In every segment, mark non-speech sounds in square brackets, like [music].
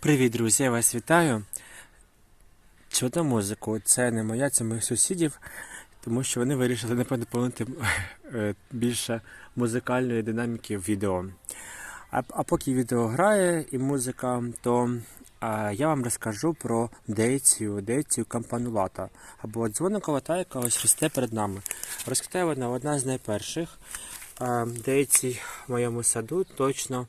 Привіт, друзі, я вас вітаю. Чудна музику. Це не моя, це моїх сусідів, тому що вони вирішили напевно доповнити [laughs] е, більше музикальної динаміки в відео. А, а поки відео грає і музика, то а, я вам розкажу про дейцію, дейцію кампанулата або дзвоникова яка ось росте перед нами. Розквітає вона одна з найперших а, дейцій в моєму саду, точно.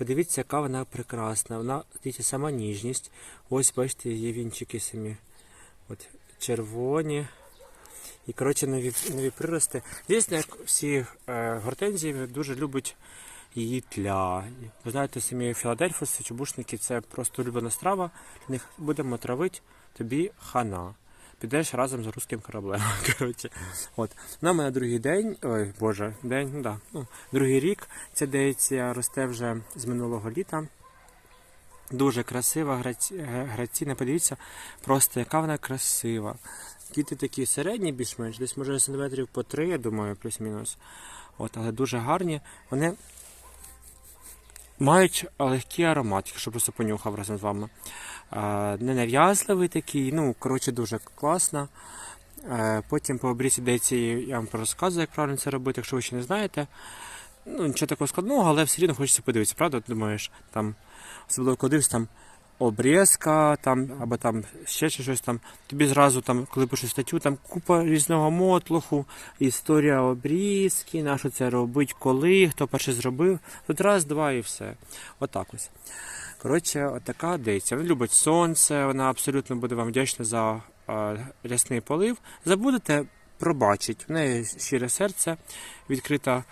Подивіться, яка вона прекрасна. Вона, дивіться, сама ніжність. Ось, бачите, є вінчики самі. От, червоні. І, коротше, нові, нові прирости. Звісно, як всі е, гортензії дуже любить її тля. Ви знаєте, самі філадельфуси, чубушники це просто улюблена страва. Для будемо травити тобі хана. Підеш разом з руським кораблем. [laughs] Коротше. От. На мене другий день, ой, боже, день, ну да, ну, другий рік. Ця дейція росте вже з минулого літа. Дуже красива, граці- граційна. Подивіться, просто яка вона красива. Квіти такі середні, більш-менш, десь може сантиметрів по три, я думаю, плюс-мінус. От, але дуже гарні. Вони мають легкий аромат, якщо просто понюхав разом з вами. Не нав'язливий такий, ну, коротше, дуже класно. Е, Потім по обрізці деці я вам розказую, як правильно це робити, якщо ви ще не знаєте. Ну, нічого такого складного, але все рівно хочеться подивитися, правда? Думаєш, там, особливо коли там обрізка, там, або там ще щось там. Тобі зразу, там, коли пишеш статтю, там купа різного мотлоху, історія обрізки, на що це робить, коли, хто перший зробив. Тут раз, два і все. Отак ось. Коротше, отака дейця. Вона любить сонце, вона абсолютно буде вам вдячна за рясний полив. Забудете, пробачить. В неї щире серце, відкрита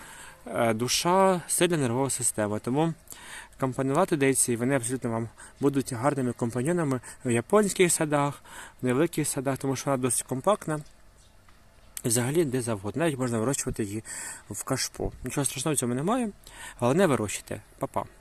душа, сильна нервова система. Тому компонувати дейці, вони абсолютно вам будуть гарними компаньонами в японських садах, в невеликих садах, тому що вона досить компактна. І взагалі де завгодно. Навіть можна вирощувати її в кашпо. Нічого страшного в цьому немає, але не вирощуйте. Па-па.